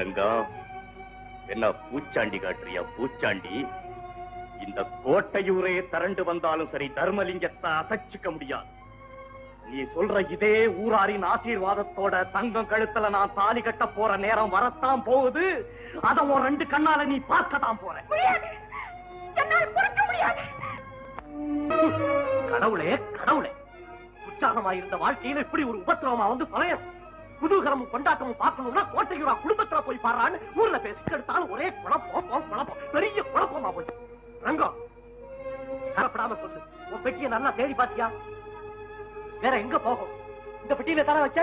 ரங்கம் என்ன பூச்சாண்டி காட்டுறியா பூச்சாண்டி? இந்த கோட்டையூரே திரண்டு வந்தாலும் சரி தர்மலிங்கத்தை அசைச்சுக்க முடியாது. நீ சொல்ற இதே ஊராரின் ஆசீர்வாதத்தோட தங்கம் கழுத்துல நான் தாலி கட்ட போற நேரம் வரத்தான் போகுது. அத உன் ரெண்டு கண்ணால நீ பார்க்கத்தான் போற. கடவுளே கடவுளே. உற்சாகமா இருந்த வாழ்க்கையில இப்படி ஒரு உபத்திரவமா வந்து பழைய குதூகரமும் கொண்டாட்டமும் பார்க்கணும்னா கோட்டையூரா குடும்பத்துல போய் பாடுறான்னு ஊர்ல பேசி எடுத்தாலும் ஒரே குழப்பம் குழப்பம் பெரிய குழப்பமா போய் ரங்கம் கரப்படாம சொல்லு. உன் பெட்டியை நல்லா தேடி பாத்தியா வேற எங்க போகும்? இந்த பெட்டியில தானே வச்ச?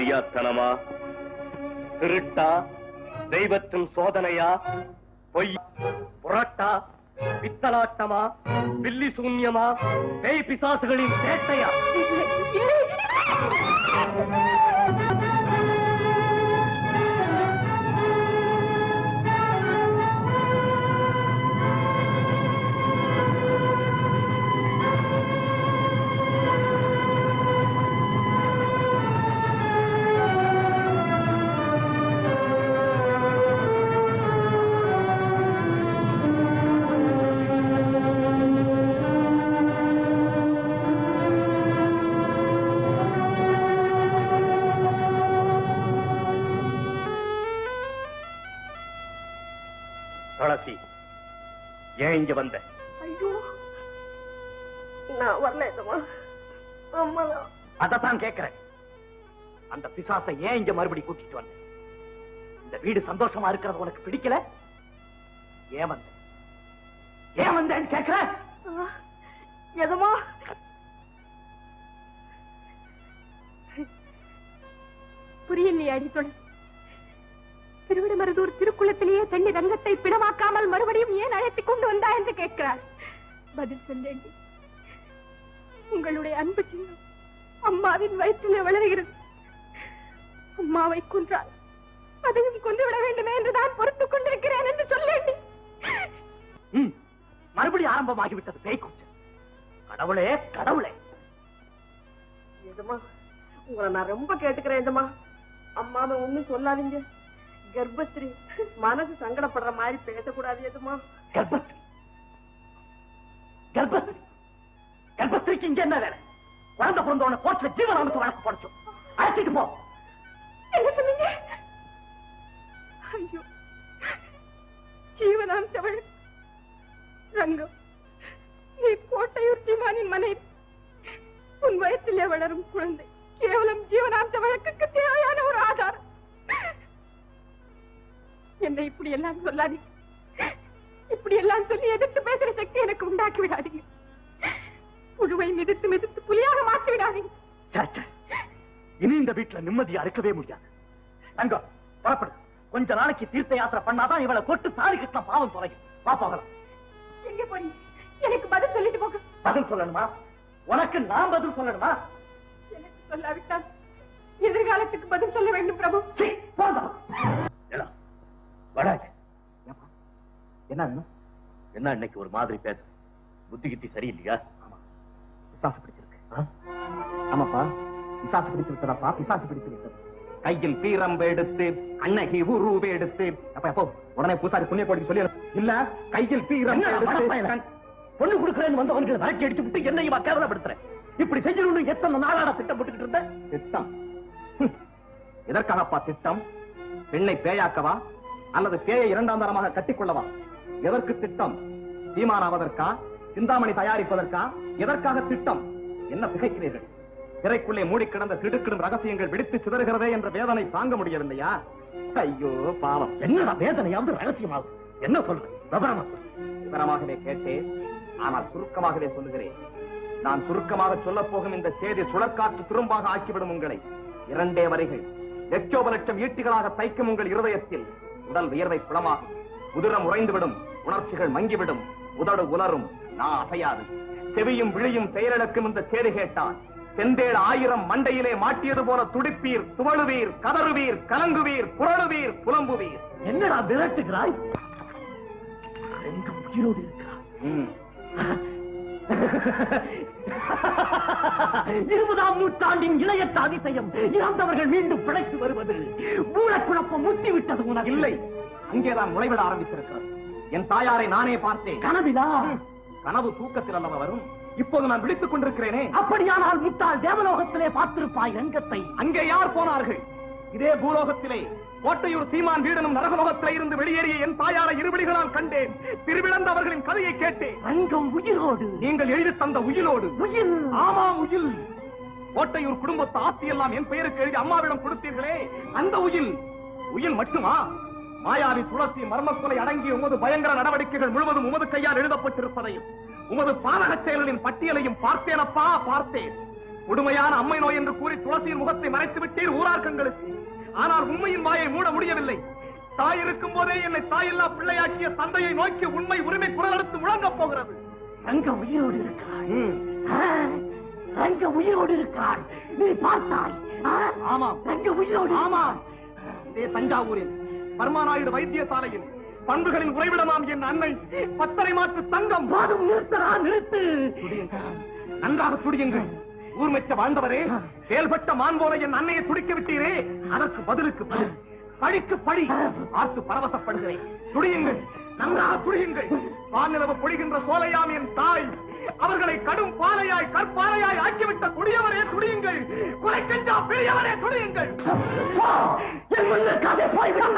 தெரியாத்தனமா? திருட்டா? தெய்வத்தின் சோதனையா? பொய்? புரட்டா? பித்தலாட்டமா? பில்லி சூன்யமா? பேய் பிசாசுகளின் சேட்டையா? துளசி ஏன் இங்க வந்த? ஐயோ நான் வரல அம்மா அதத்தான் கேட்கிறேன். அந்த பிசாசை ஏன் இங்க மறுபடி கூட்டிட்டு வந்த? இந்த வீடு சந்தோஷமா இருக்கிறது உனக்கு பிடிக்கல? ஏன் வந்த? ஏன் வந்தேன்னு கேட்கிறேன். எதமா புரியலையே அடித்தொடர் திருவிடமருதூர் திருக்குளத்திலேயே தண்ணி ரங்கத்தை பிணமாக்காமல் மறுபடியும் ஏன் அழைத்துக் கொண்டு வந்தா என்று கேட்கிறார். பதில் சொல்லேன். உங்களுடைய அன்பு சின்னம் அம்மாவின் வயிற்றிலே வளர்கிறது. அம்மாவை கொன்றால் அதையும் கொண்டு விட வேண்டுமே என்று நான் பொறுத்துக் கொண்டிருக்கிறேன் என்று சொல்லேண்டி ம், மறுபடியும் ஆரம்பமாகிவிட்டது பேய் கூச்சல் கடவுளே. கடவுளே உங்களை நான் ரொம்ப கேட்டுக்கிறேன் அம்மாவை ஒண்ணும் சொல்லாதீங்க. கர்ப்பஸ்திரி. மனசு சங்கடப்படுற மாதிரி பேசக்கூடாது எதுமா? கர்ப்பஸ்திரி. கர்ப்பஸ்திரி. கர்ப்பஸ்திரிக்கு இங்க என்ன வேலை? குழந்தை பிறந்தவன கோர்ட்ல ஜீவனாமத்து வழக்கு போடச்சோம் அழைச்சிட்டு போ. என்ன சொன்னீங்க? ஐயோ. ஜீவனாம் தவழ் ரங்கம். நீ கோட்டையூர் சீமானின் மனைவி. உன் வயத்திலே வளரும் குழந்தை. கேவலம் ஜீவனாம்ச வழக்குக்கு தேவையான ஒரு ஆதாரம். என்னை இப்படி எல்லாம் சொல்லாதீங்க. இப்படி எல்லாம் சொல்லி எதிர்த்து பேசுற சக்தி எனக்கு உண்டாக்கி விடாதீங்க. புழுவை மிதித்து மிதித்து புலியாக மாற்றி விடாதீங்க. இனி இந்த வீட்டுல நிம்மதியா இருக்கவே முடியாது. அங்க புறப்படு. கொஞ்ச நாளைக்கு தீர்த்த யாத்திரை பண்ணாதான் இவளை கொட்டு தாலி கட்டின பாவம் தொலையும். வா போகலாம். எங்க போறீங்க? எனக்கு பதில் சொல்லிட்டு போக பதில் சொல்லணுமா? உனக்கு நான் பதில் சொல்லணுமா? எனக்கு சொல்லாவிட்டால் எதிர்காலத்துக்கு பதில் சொல்ல வேண்டும் பிரபு. என்ன? என்ன இன்னைக்கு ஒரு மாதிரி பேச? புத்தி கித்தி சரியில்லையா? ஆமா. பிசாசு பிடிச்சிருக்கு. ஆமாப்பா. பிசாசு விட்டதாப்பா பிசாசு விட்டது கையில் பீரம்பு எடுத்து அன்னகி உருவு எடுத்து. அப்ப எப்போ உடனே பூசாரி புண்ணிய கோடி சொல்லி இல்ல கையில் பீரம்பு எடுத்து. பொண்ணு கொடுக்கறேன்னு வந்தவன்களை விளக்கி அடிச்சு விட்டு என்னையும் கேவலப்படுத்துறேன். இப்படி செய்யணும்னு எத்தனை நாளாட திட்டம் போட்டுக்கிட்டு இருந்த திட்டம். எதற்காகப்பா திட்டம்? பெண்ணை பேயாக்கவா? அல்லது பேயை இரண்டாம் தரமாக கட்டிக்கொள்ளவா? எதற்கு திட்டம்? சீமானாவதற்கா சிந்தாமணி தயாரிப்பதற்கா? எதற்காக திட்டம்? என்ன திகைக்கிறீர்கள்? திரைக்குள்ளே மூடி கிடந்த திடுக்கிடும் ரகசியங்கள் வெடித்து சிதறுகிறதே என்ற வேதனை தாங்க முடியவில்லையா? ஐயோ பாவம். என்னடா வேதனையாவது ரகசியமாகும். என்ன சொல்ற விவரமா. விவரமாகவே கேட்டேன். ஆனால் சுருக்கமாகவே சொல்லுகிறேன். நான் சுருக்கமாக சொல்லப் போகும் இந்த செய்தி சுழற்காற்று துரும்பாக ஆக்கிவிடும் உங்களை. இரண்டே வரைகள். லட்சோப லட்சம் ஈட்டிகளாக தைக்கும் உங்கள் இருதயத்தில். உடல் வியர்வை குளமாகும் உதிரம் உறைந்துவிடும் உணர்ச்சிகள் மங்கிவிடும் உதடு உலரும் நான் அசையாது. செவியும் விழியும் செயலிழக்கும் இந்த செய்தி கேட்டால் செந்தேள் ஆயிரம் மண்டையிலே மாட்டியது போல துடிப்பீர் துவழுவீர் கதறுவீர் கலங்குவீர் புரளுவீர் புலம்புவீர். என்னடா விரட்டுகிறாய்? உயிரோடு. இருபதாம் நூற்றாண்டின் இளையற்ற அதிசயம் இறந்தவர்கள் மீண்டும் பிழைத்து வருவது. மூலக்குழப்பம் முத்தி விட்டது உனக்கு. இல்லை. அங்கேதான் நுழைவிட ஆரம்பித்திருக்கிறது என் தாயாரை நானே பார்த்தேன். கனவிலா? கனவு தூக்கத்தில் அல்லவா வரும். இப்போது நான் விழித்துக் கொண்டிருக்கிறேனே. அப்படியானால் முட்டாள் தேவலோகத்திலே பார்த்திருப்பாய் ரங்கத்தை. அங்கே யார் போனார்கள்? இதே பூலோகத்திலே கோட்டையூர் சீமான் வீடனும் நரகலோகத்திலே இருந்து வெளியேறிய என் தாயாரை இருவிழிகளால் கண்டேன். திருவிழந்த அவர்களின் கதையை கேட்டேன். ரங்கம் உயிரோடு. நீங்கள் எழுதி தந்த உயிலோடு. உயிர் ஆமாம் உயில். கோட்டையூர் குடும்பத்து ஆஸ்தி எல்லாம் என் பெயருக்கு எழுதி அம்மாவிடம் கொடுத்தீர்களே. அந்த உயில். உயில் மட்டுமா? மாயாவி துளசி மர்மக்கொலை அடங்கிய உமது பயங்கர நடவடிக்கைகள் முழுவதும் உமது கையால் எழுதப்பட்டிருப்பதையும் உமது பாதகச் செயல்களின் பட்டியலையும் பார்த்தேனப்பா பார்த்தேன். கொடுமையான அம்மை நோய் என்று கூறி துளசியின் முகத்தை மறைத்து விட்டீர் ஊரார்க்கங்களுக்கு ஆனால் உண்மையின் வாயை மூட முடியவில்லை. தாய் இருக்கும் போதே என்னை தாயில்லா பிள்ளையாக்கிய தந்தையை நோக்கி உண்மை உரிமை குரல் எடுத்து முழங்கப் போகிறது. ரங்கம் உயிரோடு. ஆ, ரங்கம் உயிரோடு இருக்கிறாள் நீ பார்த்தாய். ஆ? ஆமாம். ரங்கம் உயிரோடு இதே தஞ்சாவூரில். பர்மாநாயுடு வைத்தியசாலையில் பண்புகளின் உறைவிடமாம் என் அன்னை. பத்தரை மாற்று தங்கம். போதும் நிறுத்தரா நிறுத்து. நன்றாக துடியுங்கள். ஊர்மெச்ச வாழ்ந்தவரே செயல்பட்ட மான் போல என் அன்னையை துடிக்க விட்டீரே. அதற்கு பதிலுக்கு பதில் பழிக்கு பழி பார்த்து பரவசப்படுகிறேன். துடியுங்கள். நன்றாக துடியுங்கள். வானிலவு பொழிகின்ற சோலையாம் என் தாய். அவர்களை கடும் பாறையாய் கற்பாறையாய் ஆக்கிவிட்ட துடியவரே துடியுங்கள். குலைக்கஞ்சா பெரியவரே துடியுங்கள். போய்விடு.